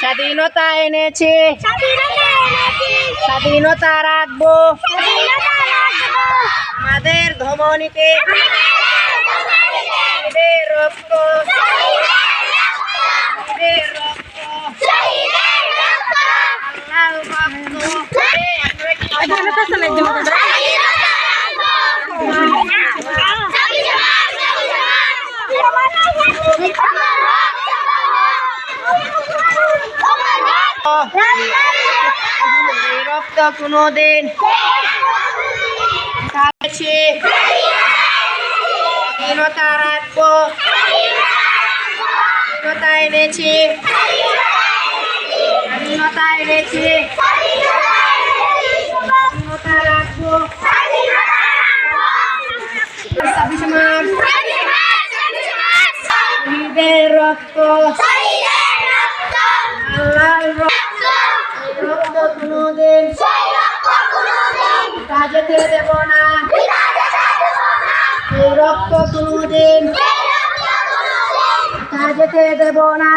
স্বাধীনতা এনেছে। স্বাধীনতা রাখব। আমাদের ধমনীতে। রক্ত। রক্ত কোনোদিন খাচ্ছে স্বাধীনতা রাখব স্বাধীনতা এনেছি স্বাধীনতা এনেছি স্বাধীনতা রাখব ছাব্বিশে মার্চ রক্ত আল্লাহর রক্ত এই রক্ত কোনোদিন কাজেতে দেব না। এই রক্ত কোনোদিন যেতে দেব না।